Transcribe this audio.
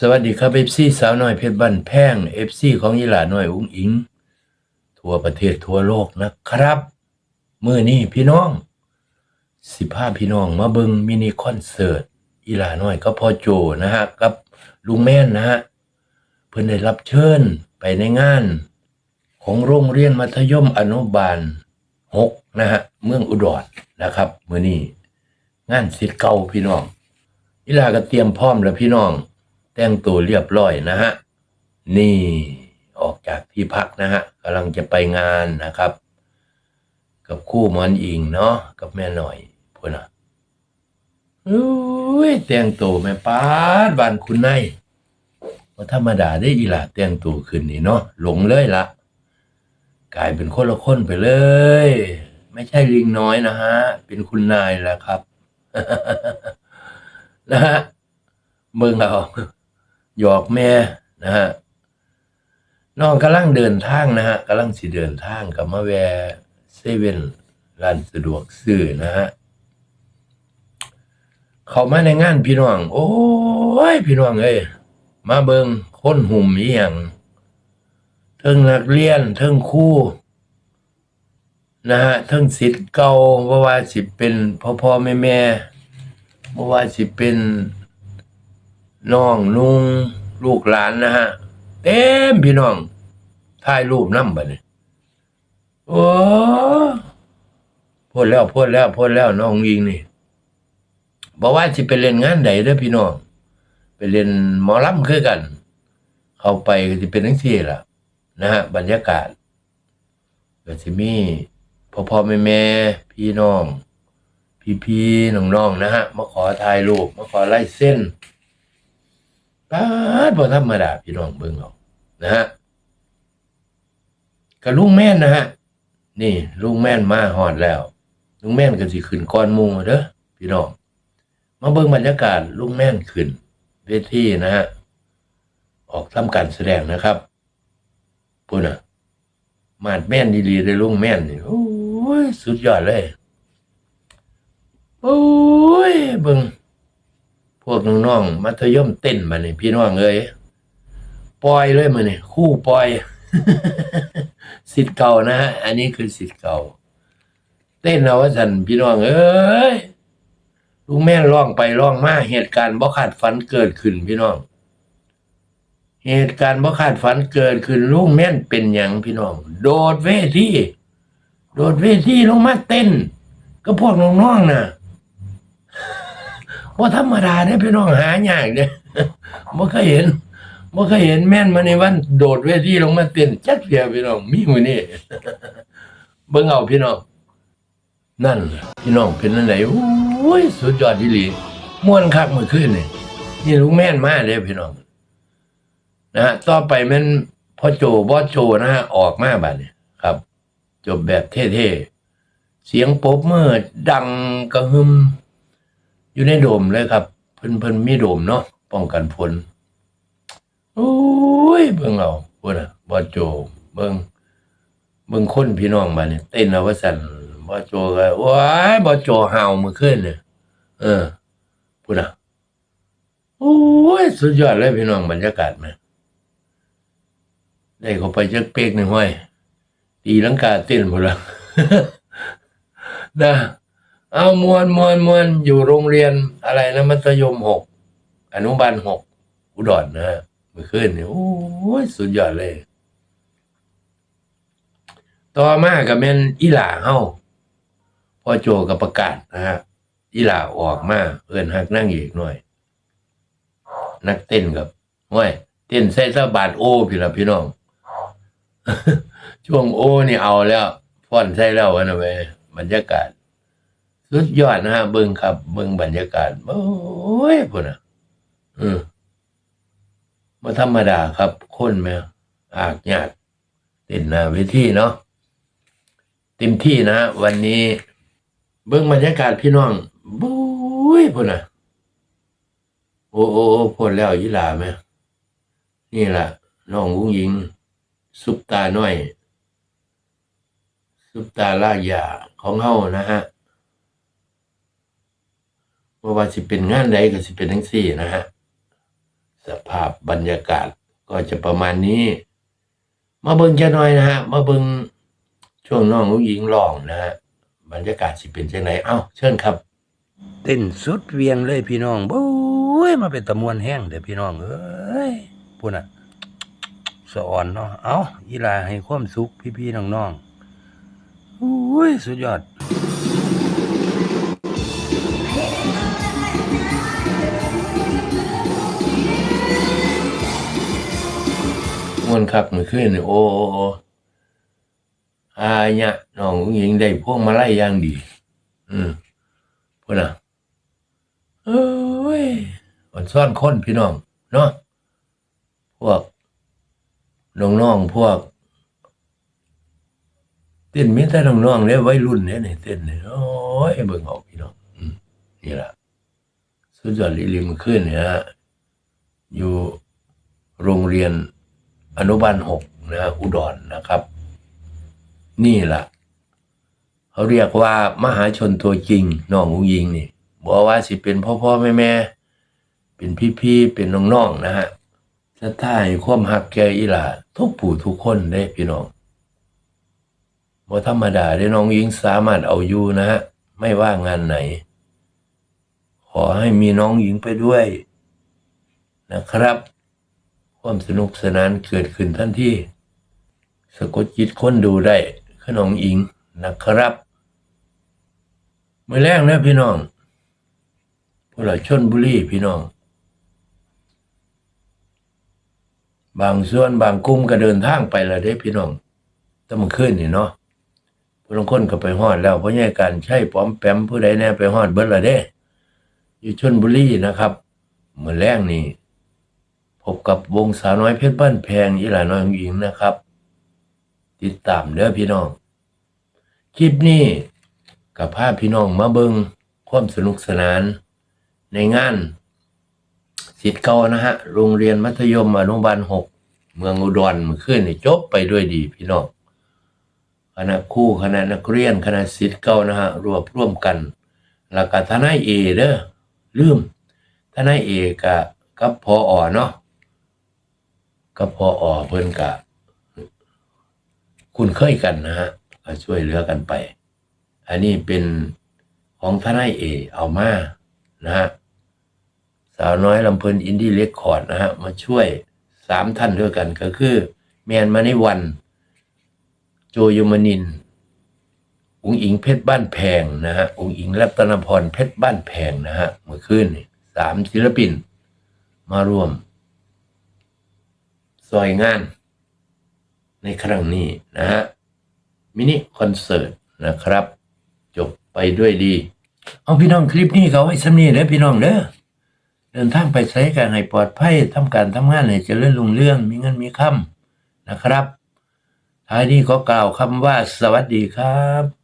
สวัสดีครับเอฟซีสาวน้อยเพชรบ้านแพงเอฟซีของยีหลาน้อยอุ้งอิง ทั่วประเทศทั่วโลกนะครับมื้อนี้พี่น้อง สิพาพี่น้องมาเบิงมินิคอนเสิร์ตอีหลาน้อยก็พ่อโจนะฮะกับลุงแม่นนะฮะเพิ่อนได้รับเชิญไปในงาน ของโรงเรียนมัธยมอนุบาลหกนะฮะเมืองอุดรนะครับมื้อนี้งานสิทธิ์เก่าพี่น้องอีหลาก็เตรียมพร้อมแล้วพี่น้อง แต่งตัวเรียบร้อยนะฮะ นี่ออกจากที่พักนะฮะกำลังจะไปงานนะครับ กับคู่มอนอิงเนาะกับแม่หน่อยพุ่นน่ะอุ้ยแต่งตัวแม่ป้าดบ้านคุณนายว่าธรรมดาได้อีหล่ะแต่งตัวขึ้นนี่เนาะหลงเลยละกลายเป็นคนละคนไปเลย ไม่ใช่ลิงน้อยนะฮะ เป็นคุณนายแล้วครับ นะฮะเบิ่งเอา หยอกแม่นะฮะน้องกำลังเดินทางนะฮะกำลังสิเดินทางกับมาแวเซเว่นร้านสะดวกซื้อนะฮะเข้ามาในงานพี่น้อง โอ้ย พี่น้องเอ้ยมาเบิงคนหุ่มอีหยังเทิงนักเรียนเทิงคู่นะฮะเทิงสิทธิ์เก่าบ่ว่าสิเป็นพ่อพ่อแม่แม่บ่ว่าสิเป็น น้องนุง ลูกหลานนะฮะ เต็มพี่น้องถ่ายรูปนำบัดนี้โอ้พูดแล้วพูดแล้วพูดแล้วน้องยิงนี่บอกว่าสิไปเล่นงานใดเด้อพี่น้อง ไปเล่นหมอลำคือกัน เข้าไปก็สิเป็นจังซี่ล่ะ นะฮะ บรรยากาศก็สิมีพ่อพ่อแม่แม่พี่น้อง พี่พี่น้องน้องๆนะฮะ มาขอถ่ายรูปมาขอไลายเส้น ปาบ่ธรรมดาพี่น้องเบิ่งเอานะฮะกับลุงแม่นนะฮะ นี่ลุงแม่นมาฮอดแล้ว ลุงแม่นก็สิขึ้นก่อนมูเด้อพี่น้องมาเบิ่งบรรยากาศลุงแม่นขึ้นเวทีนะฮะออกทำการแสดงนะครับพุ่นน่ะมาดแม่นดีๆเลยลุงแม่นนี่โอ้ยสุดยอดเลย โอ้ยเบิ่ง พวกน้องๆมัธยมเต้นมาเนี่ยพี่น้องเอ้ยปล่อยเลยมาเนี่ยคู่ปล่อยสิทธิ์เก่านะฮะอันนี้คือสิทธิ์เก่า เต้นเอาว่าสันพี่น้องเอ้ยลุงแม่ร้องไปร้องมาเหตุการณ์บ่คาดฝันเกิดขึ้นพี่น้อง เหตุการณ์บ่คาดฝันเกิดขึ้นลุงแม่นเป็นหยังพี่น้อง โดดเวทีโดดเวทีลงมาเต้น ก็พวกน้องๆน่ะ ว่าธรรมดาเนี่ยพี่น้องหายากเนี่ยบ่เคยเห็นบ่เคยเห็นแม่นมาในวันโดดเวทีลงมาเต้นจักเดียพี่น้องมีมื้อนี้เบิ่งเอาพี่น้องนั่นล่ะพี่น้องเป็นอันไหนโอ้ยสุดยอดอีหลีม่วนคักเมื่อคืนนี่นี่ลุงแม่นมาเด้อพี่น้องนะฮะต่อไปแม่นพ่อโจบ่โจนะฮะออกมาบัดนี้ครับ จบแบบเท่ๆเสียงปบมือดังกระหึ่ม อยู่ในโดมเลยครับ เพิ่นเพิ่นมีโดมเนาะป้องกันฝนโอ้ยเบิ่งเอาพุ่นน่ะบ่โจเบิ่งเบิ่งคนพี่น้องมาเนี่ยเต้นเอาว่าสั่นบ่โจก็ว้ายบ่โจเห่ามื้อคืนเนี่ยเออพุ่นน่ะโอ้ยสุดยอดเลยพี่น้องบรรยากาศแม่ได้เข้าไปจักเป๊กหนึงห้อยตีลังกาเต้นพุ่นละนะ เอามวนมวนมวนอยู่โรงเรียนอะไรนะมัธยมหกอนุบาลหกอุดรนะฮะเมื่อคืนนี่โอ้ยสุดยอดเลย ต่อมากับแม่นอีหล่าเฮาพ่อโจกับประกาศนะฮะอีหล่าออกมาเอิ้นฮักนั่งอีกหน่อย นักเต้นกับห้วยเต้นใส่สะบาดโอพี่ละพี่น้อง ช่วงโอนี่เอาแล้วฟ้อนใส่แล้ววะนะเว้ยบรรยากาศ สุดยอดนะฮะเบิ่งครับ เบิ่งบรรยากาศโอ้ยพุ่นน่ะอืมบ่ธรรมดาครับ คนแม่อากยากต้นหน้าเวทีเนาะเต็มที่นะ วันนี้ เบิ่งบรรยากาศพี่น้องบุ้ยพุ่นน่ะโอ้โอ้โอพ้นแล้วยีหลาแม่นี่ล่ะน้องอุ้งยิง ซุปตาน้อย ซุปตาลากยาของเฮานะฮะ ว่าว่าสิเป็นงานใดก็สิเป็นทั้งสี่นะฮะสภาพบรรยากาศก็จะประมาณนี้ มาเบิ่งจะน่อยนะฮะมาเบิ่งช่วงน้องหญิงร้องนะฮะบรรยากาศสิเป็นจังไหนเอ้าเชิญครับ เต้นสุดเวียงเลยพี่น้องโอ้ยมาเป็นตะมวนแห้งเด้อพี่น้องเอ้ยพูดน่ะสะอ่อนเนาะเอาอีลาให้ความสุขพี่ๆน้องๆโอ้ยสุดยอด มวนคักมื่อคืนนี่โอ้โอ้ออาเนี่ยน้องผู้หญิงได้พวงมาไลัยอย่างดี อืมพูดนะเอ้ยอ่อนซ่อนคนพี่น้อง เนาะพวกน้องๆพวก เต้นมีแต่น้องๆเนี่ยวัยรุ่นเนี่ยนี่เต้นเนี่ยโอ้ยเบิ่งออกพี่น้องอืมนี่แหละสุดยอดลิลิมขึ้นเนี่ยฮะอยู่โรงเรียน อนุบาลหกนะฮะอุดรนะครับ นี่ล่ะเขาเรียกว่ามหาชนตัวจริงน้องอุงยิงนี่บอกว่าสิเป็นพ่อพ่อแม่แม่เป็นพี่พี่เป็นน้องๆนะฮะจะท่าให้ความหักแกอีหล่าทุกผู้ทุกคนได้พี่น้องบ่ธรรมดาได้น้องยิงสามารถเอาอยู่นะฮะไม่ว่างานไหน ขอให้มีน้องหญิงไปด้วยนะครับ ความสนุกสนานเกิดขึ้นทันทีสะกดจิตคนดูได้ขนมอิงนะครับเมื่อแรกนะพี่น้องพวกเราชนบุรีพี่น้อง บางส่วนบางกลุ่มก็เดินทางไปแล้วเด้พี่น้องต้องมาขึ้นนี่เนาะผู้ลางคนก็ไปฮอดแล้วเพราะแย่การใช้ป้อมแปมผู้ใดแน่ไปฮอดเบิดละเด้ อยู่ชนบุรีนะครับเมื่อแรกนี่ พบกับวงสาวน้อยเพชรบ้านแพงอีหลาน้อยของหญิงนะครับ ติดตามเด้อพี่น้อง คลิปนี้กับภาพพี่น้องมาเบิงความสนุกสนานในงานสิทธิ์เก่านะฮะ โรงเรียนมัธยมอนุบาลหกเมืองอุดรมื่อคืนนี่จบไปด้วยดีพี่น้องคณะคู่คณะนักเรียนคณะสิทธิ์เก่านะฮะรวบร่วมกันแล้วก็ทนายเอเด้อลืมทนายเอกกับพออเนาะ ก็พออเพิ่นกะ คุณเคยกันนะฮะก็ช่วยเหลือกันไป อันนี้เป็นของทนายเอ เอามานะฮะสาวน้อยลำเพลินอินดี้เรคคอร์ดนะฮะ มาช่วยสามท่านด้วยกันก็คือแมนมาในวัน โจยมนินอุงอิงเพชรบ้านแพงนะฮะอุงอิงรัตนพรเพชรบ้านแพงนะฮะเมื่อคืนนี่สามศิลปินมาร่วม ซอยงานในครั้งนี้นะฮะมินิคอนเสิร์ตนะครับ จบไปด้วยดี เอาพี่น้องคลิปนี้เขาไว้สำนีเด้อพี่น้องเด้อเดินทางไปใช้การให้ปลอดภัยทำการทำงานให้เจริญรุ่งเรื่องมีเงินมีคำนะครับท้ายนี้ก็กล่าวคำว่าสวัสดีครับ